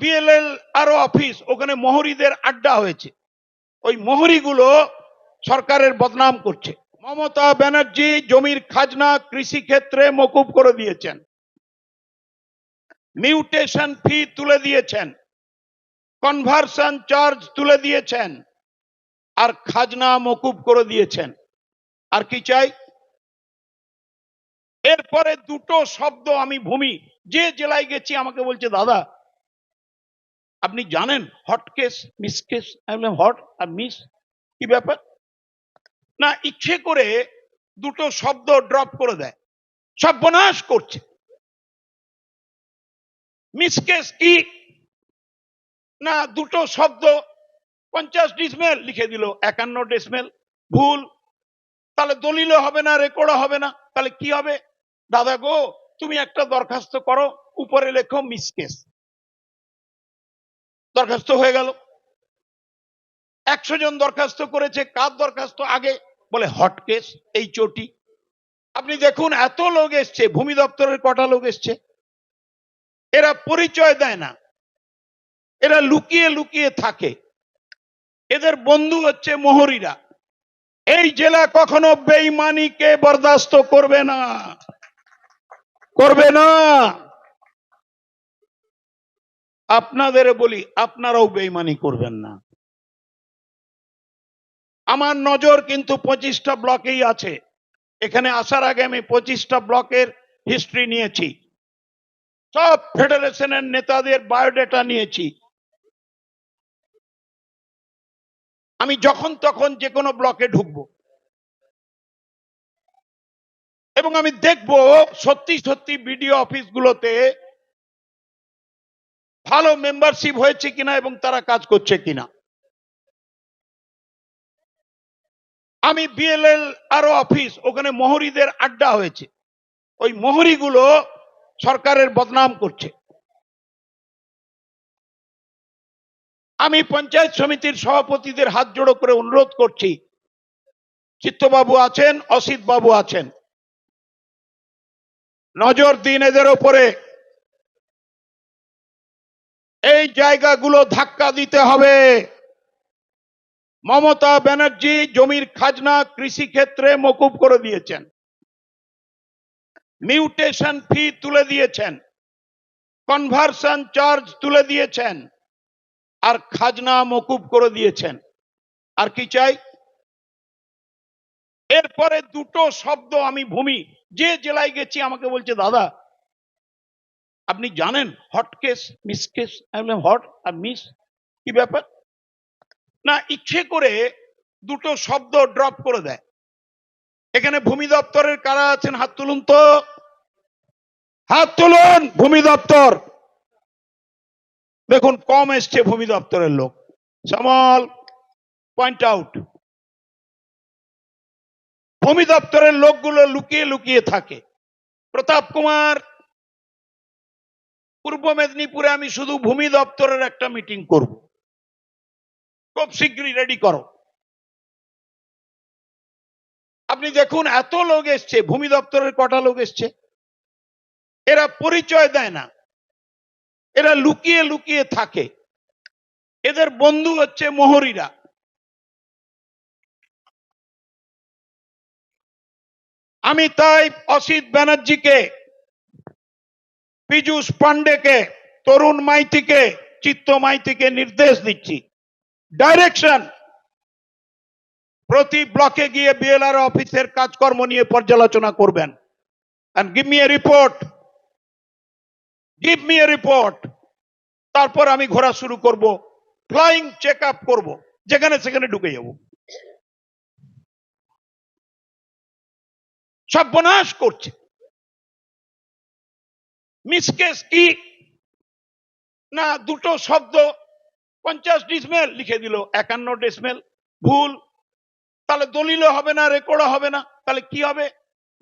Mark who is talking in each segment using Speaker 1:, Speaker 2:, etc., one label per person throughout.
Speaker 1: BLL আরও office ওখানে মোহরিদের আড্ডা হয়েছে। ওই মোহরিগুলো সরকারের বদনাম করছে। মমতা ব্যানার্জি জমির খাজনা কৃষি ক্ষেত্রে মকুব করে দিয়েছেন। মিউটেশন ফি তুলে দিয়েছেন। কনভার্সন চার্জ তুলে দিয়েছেন। আর খাজনা মকুব করে দিয়েছেন। আর কি চাই? এরপরে দুটো শব্দ আমি ভূমি। যে জেলায় গেছি আমাকে বলছে, দাদা আপনি জানেন hot case miss case hot আর মিস কি ব্যাপার? না, ইচ্ছে করে দুটো শব্দ ড্রপ করে দেয়। সর্বনাশ করছে। মিসকেস কি? না, দুটো শব্দ পঞ্চাশ ডিসমেল লিখে দিল, একান্ন ডিসমেল ভুল। তাহলে দলিলও হবে না রেকর্ডও হবে না। তাহলে কি হবে? দাদা গো, তুমি একটা দরখাস্ত করো, উপরে লেখো মিসকেস দরখাস্ত হয়ে গেল। একশো জন দরখাস্ত করেছে, কার দরখাস্ত আগে? বলে, হট কেস এই চটি আপনি দেখুন, এত লোক এসছে, ভূমি দপ্তরের কটা লোক এসছে। এরা পরিচয় দেয় না। এরা লুকিয়ে লুকিয়ে থাকে। এদের বন্ধু হচ্ছে মোহরিরা। এই জেলা কখনো বেইমানিকে বরদাস্ত করবে না। করবে না। আপনাদের বলি, আপনারাও বেইমানি করবেন না। আমার নজর কিন্তু পঁচিশটা ব্লকেই আছে। এখানে আসার আগে আমি পঁচিশটা ব্লকের হিস্ট্রি নিয়েছি। সব ফেডারেশনের নেতাদের বায়োডেটা নিয়েছি। আমি যখন তখন যে কোনো ব্লকে ঢুকবো। এবং আমি দেখব সত্যি সত্যি বিডিও অফিসগুলোতে ভালো মেম্বারশিপ হয়েছে কিনা এবং তারা কাজ করছে কিনা। আমি বিএলএল আরও অফিস ওখানে মোহরিদের আড্ডা হয়েছে। ওই মোহরিগুলো সরকারের বদনাম করছে। আমি পঞ্চায়েত সমিতির সভাপতিদের হাত জোড়ো করে অনুরোধ করছি। চিত্তবাবু আছেন অসিত বাবু আছেন। নজর দিন এদের ওপরে। এই জায়গাগুলো ধাক্কা দিতে হবে। মমতা ব্যানার্জি জমির খাজনা কৃষি ক্ষেত্রে মকুব করে দিয়েছেন। মিউটেশন ফি তুলে দিয়েছেন। কনভার্সন চার্জ তুলে দিয়েছেন। আর খাজনা মকুব করে দিয়েছেন। আর কি চাই? এরপরে দুটো শব্দ আমি ভূমি। যে জেলায় গেছি আমাকে বলছে, দাদা আপনি জানেন hot case miss case hot আর মিস কি ব্যাপার? না, ইচ্ছে করে দুটো শব্দ ড্রপ করে দেয়। এখানে ভূমি দপ্তরের কারা আছেন? হাত তুলুন তো। হাত তুলুন, ভূমি দপ্তর। দেখুন, কম এসছে ভূমি দপ্তরের লোক। সামল পয়েন্ট আউট ভূমি দপ্তরের লোকগুলো লুকিয়ে লুকিয়ে থাকে। প্রতাপ কুমার পূর্ব মেদিনীপুরে আমি শুধু ভূমি দপ্তরের একটা মিটিং করব। খুব শীঘ্রই রেডি করো। আপনি দেখুন, এত লোক এসছে, ভূমি দপ্তরের কটা লোক এসছে। এরা পরিচয় দেয় না। এরা লুকিয়ে লুকিয়ে থাকে। এদের বন্ধু হচ্ছে মোহরিরা। আমি তাই অসিত ব্যানার্জিকে পীযূষ পান্ডেকে তরুণ মাইতিকে, চিত্ত মাইতিকে নির্দেশ দিচ্ছি। ডাইরেকশন প্রতি ব্লকে গিয়ে বিএলআর অফিসের কাজকর্ম নিয়ে পর্যালোচনা করবেন। And give me a report! Give me a report! তারপর আমি ঘোরা শুরু করব। ফ্লাইং চেক আপ করব। যেখানে সেখানে ঢুকে যাব। সর্বনাশ করছে। মিসকেস কি না দুটো শব্দ পঞ্চাশ ডিসমেল লিখে দিল, একান্ন ডিসমেল, ভুল। তাহলে দলিলও হবে না, রেকর্ডও হবে না, তাহলে কি হবে?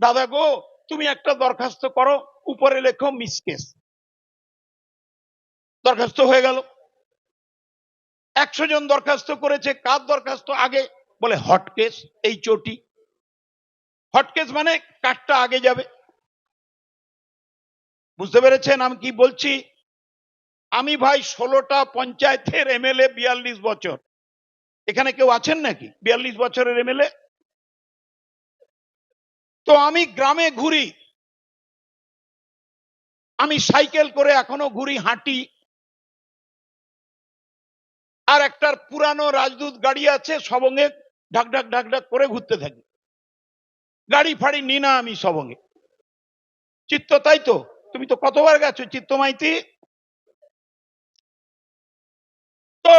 Speaker 1: দাদা গো, তুমি একটা দরখাস্ত করো, উপরে লেখো মিসকেস। দরখাস্ত হয়ে গেল। একশো জন দরখাস্ত করেছে, কার দরখাস্ত আগে? বলে হটকেস, এই চটি। হট কেস মানে কাঠটা আগে যাবে। বুঝতে পেরেছেন আমি কি বলছি? আমি ভাই ষোলোটা পঞ্চায়েতের এমএলএ বিয়াল্লিশ বছর। এখানে কেউ আছেন নাকি বিয়াল্লিশ বছরের এমএলএ? তো আমি গ্রামে ঘুরি। আমি সাইকেল করে এখনও ঘুরি, হাঁটি। আর একটার পুরানো রাজদূত গাড়ি আছে, সবঙ্গে ঢাক ঢাক ঢাক ঢাক করে ঘুরতে থাকি। গাড়ি ফাড়ি নি না আমি সবঙ্গে। চিত্ত তাই তো? তুমি তো কতবার গেছো চিত্ত মাইতি তো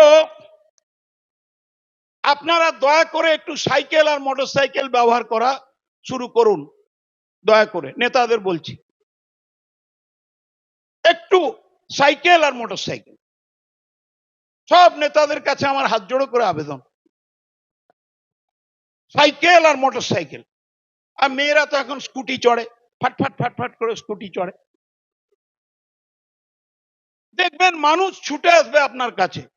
Speaker 1: আপনারা দয়া করে একটু সাইকেল আর মোটরসাইকেল ব্যবহার করা শুরু করুন। দয়া করে, নেতাদের বলছি। একটু সাইকেল আর মোটরসাইকেল। সব নেতাদের কাছে আমার হাত জোড়ো করে আবেদন। সাইকেল আর মোটরসাইকেল। আর মেয়েরা তো এখন স্কুটি চড়ে ফাট ফাট ফাট ফাট করে স্কুটি চড়ে। দেখবেন মানুষ ছুটে আসবে আপনার কাছে।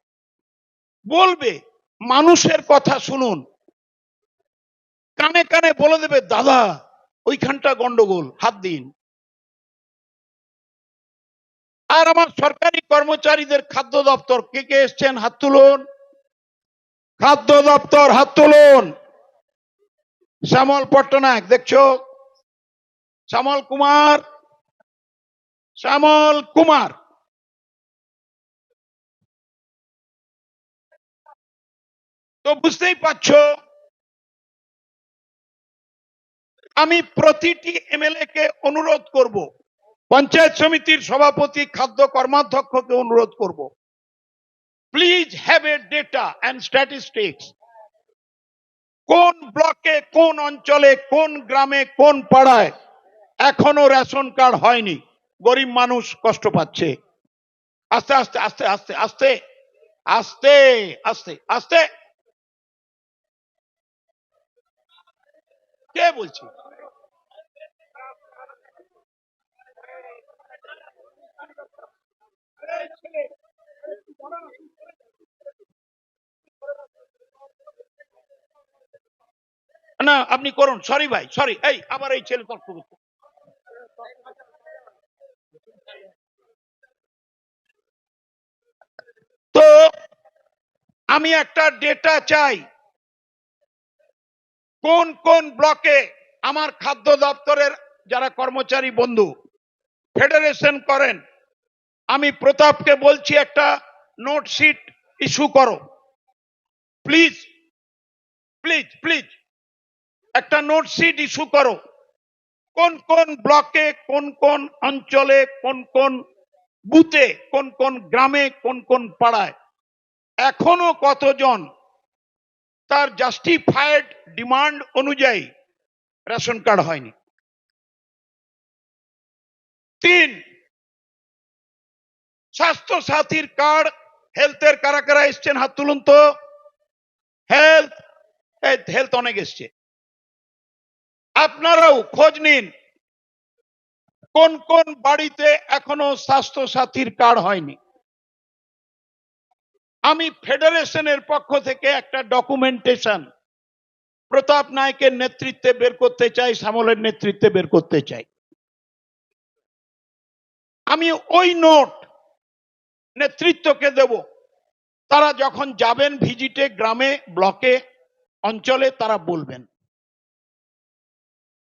Speaker 1: বলবে, মানুষের কথা শুনুন। কানে কানে বলে দেবে, দাদা, ওইখানটা গন্ডগোল, হাত দিন। আর আমার সরকারি কর্মচারীদের খাদ্য দপ্তর, কে কে এসছেন? হাত তুলুন। খাদ্য দপ্তর, হাত তুলুন। শ্যামল পট্টনায়ক, দেখছ? শ্যামল কুমার। শ্যামল কুমার। তো বুঝতেই পারছ? আমি প্রতিটি এমএলএ কে অনুরোধ করব, পঞ্চায়েত সমিতির সভাপতি, খাদ্য কর্মাধ্যক্ষকে অনুরোধ করব please have a data and statistics কোন ব্লকে, কোন অঞ্চলে, কোন গ্রামে, কোন পাড়ায় এখনও রেশন কার্ড হয়নি? গরিব মানুষ কষ্ট পাচ্ছে। আস্তে আস্তে আস্তে আস্তে আস্তে আস্তে আস্তে আস্তে। কে বলছি? না, আপনি করুন সরি ভাই সরি এই আবার এই ছেলে তর্ক করছে। তো, আমি একটা ডেটা চাই। কোন কোন ব্লকে আমার খাদ্য দপ্তরের যারা কর্মচারী বন্ধু ফেডারেশন করেন, আমি প্রতাপকে বলছি একটা নোট শিট ইস্যু করো। প্লিজ প্লিজ প্লিজ একটা নোট শিট ইস্যু করো। কোন কোন ব্লকে, কোন কোন অঞ্চলে, কোন কোন বুথে, কোন কোন গ্রামে, কোন কোন পাড়ায় এখনও কতজন তার জাস্টিফাইড ডিমান্ড অনুযায়ী রেশন কার্ড হয়নি। তিন স্বাস্থ্য সাথীর কার্ড হেলথের কারা কারা এসছেন? হাত তুলুন তো। হেলথ হেলথ অনেক এসছে। আপনারাও খোঁজ নিন, কোন কোন বাড়িতে এখনও স্বাস্থ্য সাথীর কার্ড হয়নি। আমি ফেডারেশনের পক্ষ থেকে একটা ডকুমেন্টেশন প্রতাপ নায়কের নেতৃত্বে বের করতে চাই, শ্যামলের নেতৃত্বে বের করতে চাই। আমি ওই নোট নেতৃত্বকে দেব। তারা যখন যাবেন ভিজিটে গ্রামে, ব্লকে, অঞ্চলে, তারা বলবেন।